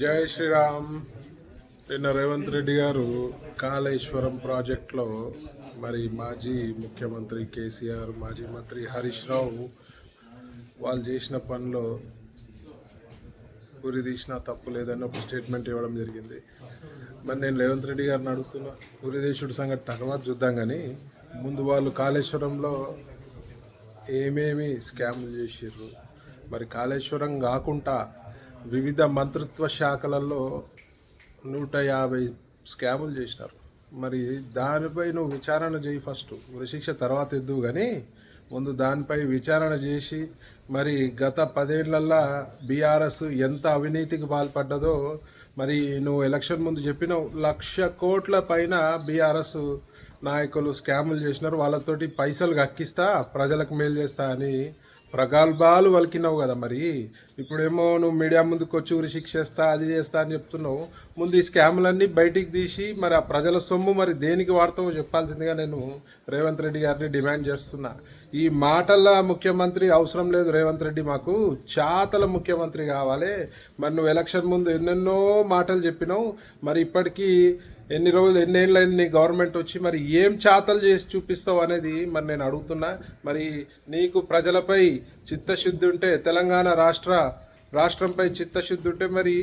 జై శ్రీరామ్. నిన్న రేవంత్ రెడ్డి గారు కాళేశ్వరం ప్రాజెక్టులో మరి మాజీ ముఖ్యమంత్రి కేసీఆర్ మాజీ మంత్రి హరీష్ రావు వాళ్ళు చేసిన పనిలో ఉరి తీసినా తప్పు లేదని ఒక స్టేట్మెంట్ ఇవ్వడం జరిగింది. మరి నేను రేవంత్ రెడ్డి గారిని అడుగుతున్నా ఉరి దేశుడి సంగతి తర్వాత చూద్దాం కానీ ముందు వాళ్ళు కాళేశ్వరంలో ఏమేమి స్కామ్లు చేసిర్రు? మరి కాళేశ్వరం కాకుండా వివిధ మంత్రిత్వ శాఖలలో నూట యాభై స్కాములు చేసినారు. మరి దానిపై నువ్వు విచారణ చేయి ఫస్ట్. ఉరిశిక్ష తర్వాత ఎద్దువు కానీ ముందు దానిపై విచారణ చేసి మరి గత పదేళ్ళల్లా బీఆర్ఎస్ ఎంత అవినీతికి పాల్పడ్డదో మరి నువ్వు ఎలక్షన్ ముందు చెప్పినావు. లక్ష కోట్ల పైన బీఆర్ఎస్ నాయకులు స్కాములు చేసినారు. వాళ్ళతోటి పైసలు కక్కిస్తా ప్రజలకు మేలు చేస్తా అని ప్రగల్భాలు వలికినావు కదా మరి. ఇప్పుడేమో నువ్వు మీడియా ముందుకు వచ్చి ఉరి శిక్షేస్తా అది చేస్తా అని చెప్తున్నావు. ముందు ఈ స్కాములన్నీ బయటికి తీసి మరి ఆ ప్రజల సొమ్ము మరి దేనికి వాడతావో చెప్పాల్సిందిగా నేను రేవంత్ రెడ్డి గారిని డిమాండ్ చేస్తున్నా. ఈ మాటల ముఖ్యమంత్రి అవసరం లేదు రేవంత్ రెడ్డి మాకు. చాతల ముఖ్యమంత్రి కావాలి. మరి నువ్వు ఎలక్షన్ ముందు ఎన్నెన్నో మాటలు చెప్పినావు. మరి ఇప్పటికీ ఎన్ని రోజులు ఎన్నేళ్ళైంది నీ గవర్నమెంట్ వచ్చి మరి ఏం చాతలు చేసి చూపిస్తావు అనేది మరి నేను అడుగుతున్నా. మరి నీకు ప్రజలపై చిత్తశుద్ధి ఉంటే తెలంగాణ రాష్ట్ర రాష్ట్రంపై చిత్తశుద్ధి ఉంటే మరి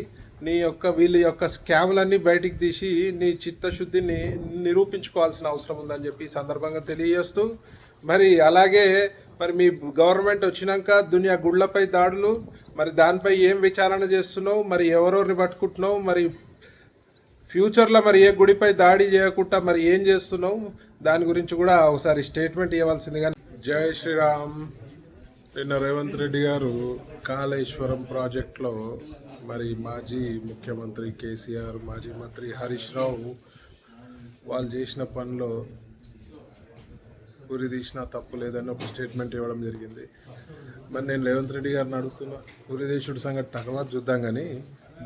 నీ యొక్క వీళ్ళ యొక్క స్కాములన్నీ బయటికి తీసి నీ చిత్తశుద్ధిని నిరూపించుకోవాల్సిన అవసరం ఉందని చెప్పి సందర్భంగా తెలియజేస్తూ మరి అలాగే మరి మీ గవర్నమెంట్ వచ్చినాక దునియా గుళ్ళపై దాడులు మరి దానిపై ఏం విచారణ చేస్తున్నావు మరి ఎవరెవరిని పట్టుకుంటున్నావు మరి ఫ్యూచర్లో మరి ఏ గుడిపై దాడి చేయకుండా మరి ఏం చేస్తున్నావు? దాని గురించి కూడా ఒకసారి స్టేట్మెంట్ ఇవ్వాల్సిందిగా జై శ్రీరామ్. నిన్న రేవంత్ రెడ్డి గారు కాళేశ్వరం ప్రాజెక్ట్లో మరి మాజీ ముఖ్యమంత్రి కేసీఆర్ మాజీ మంత్రి హరీష్ రావు వాళ్ళు చేసిన పనిలో ఉరి తీసినా తప్పు లేదని ఒక స్టేట్మెంట్ ఇవ్వడం జరిగింది. మరి నేను రేవంత్ రెడ్డి గారిని అడుగుతున్నా ఉరి సంగతి తర్వాత చూద్దాం కానీ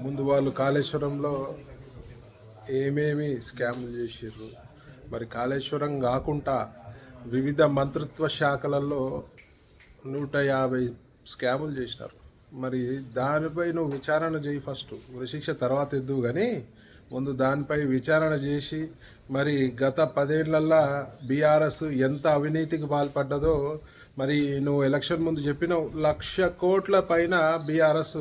ముందు వాళ్ళు కాళేశ్వరంలో ఏమేమి స్కాములు చేసిర్రు? మరి కాళేశ్వరం కాకుండా వివిధ మంత్రిత్వ శాఖలలో నూట యాభై స్కాములు చేసినారు. మరి దానిపై నువ్వు విచారణ చేయి ఫస్ట్. ఉరిశిక్ష తర్వాత ఎద్దువు కానీ ముందు దానిపై విచారణ చేసి మరి గత పదేళ్ళల్లా బీఆర్ఎస్ ఎంత అవినీతికి పాల్పడ్డదో మరి నువ్వు ఎలక్షన్ ముందు చెప్పినావు లక్ష కోట్ల పైన బీఆర్ఎస్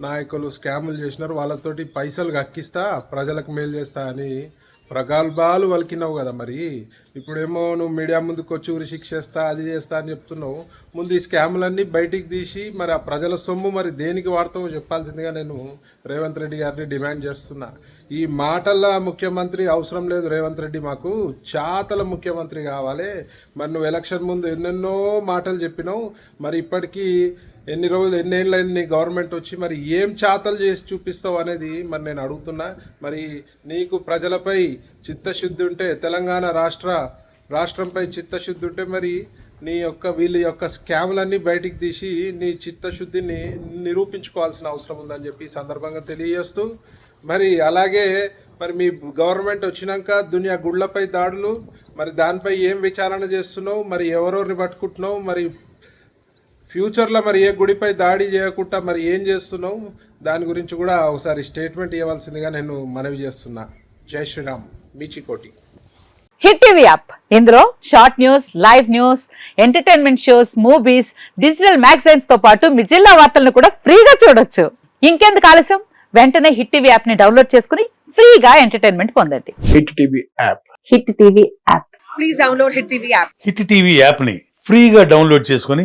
నాయకులు స్కాములు చేసినారు వాళ్ళతోటి పైసలు కక్కిస్తా ప్రజలకు మేలు చేస్తా అని ప్రగల్భాలు వలికినావు కదా మరి. ఇప్పుడేమో నువ్వు మీడియా ముందుకు వచ్చి ఊరి శిక్షేస్తా అది చేస్తా అని చెప్తున్నావు. ముందు ఈ స్కాములన్నీ బయటికి తీసి మరి ఆ ప్రజల సొమ్ము మరి దేనికి వాడతామో చెప్పాల్సిందిగా నేను రేవంత్ రెడ్డి గారిని డిమాండ్ చేస్తున్నా. ఈ మాటల ముఖ్యమంత్రి అవసరం లేదు రేవంత్ రెడ్డి మాకు చాతల ముఖ్యమంత్రి కావాలి. మరి నువ్వు ఎలక్షన్ ముందు ఎన్నెన్నో మాటలు చెప్పినావు. మరి ఇప్పటికీ ఎన్ని రోజులు ఎన్నేళ్ళైంది నీ గవర్నమెంట్ వచ్చి మరి ఏం చాతలు చేసి చూపిస్తావు అనేది మరి నేను అడుగుతున్నా. మరి నీకు ప్రజలపై చిత్తశుద్ధి ఉంటే తెలంగాణ రాష్ట్ర రాష్ట్రంపై చిత్తశుద్ధి ఉంటే మరి నీ యొక్క వీళ్ళ యొక్క స్కాములన్నీ బయటికి తీసి నీ చిత్తశుద్ధిని నిరూపించుకోవాల్సిన అవసరం ఉందని చెప్పి సందర్భంగా తెలియజేస్తూ మరి అలాగే మరి మీ గవర్నమెంట్ వచ్చినాక దునియా గుళ్ళపై దాడులు మరి దానిపై ఏం విచారణ చేస్తున్నావు మరి ఎవరెవరిని పట్టుకుంటున్నావు మరి ఫ్యూచర్లో మరి ఏ గుడిపై దాడి చేయకుండా మరి ఏం చేస్తున్నావు? దాని గురించి కూడా ఒకసారి స్టేట్మెంట్ ఇవ్వాల్సిందిగా నేను మనవి చేస్తున్నా. జై శ్రీరామ్. మీచికోటి హిట్ టీవీ యాప్. ఇందులో short news live news entertainment shows movies digital మ్యాగజైన్స్తో పాటు మీ జిల్లా వార్తలను కూడా ఫ్రీగా చూడొచ్చు. ఇంకెందుకు ఆలస్యం? వెంటనే హిట్ టీవీ యాప్ని డౌన్లోడ్ చేసుకుని ఫ్రీగా ఎంటర్టైన్మెంట్ పొందండి. Hit TV app. Hit TV app. Please download Hit TV app. Hit TV యాప్ని ఫ్రీగా డౌన్లోడ్ చేసుకొని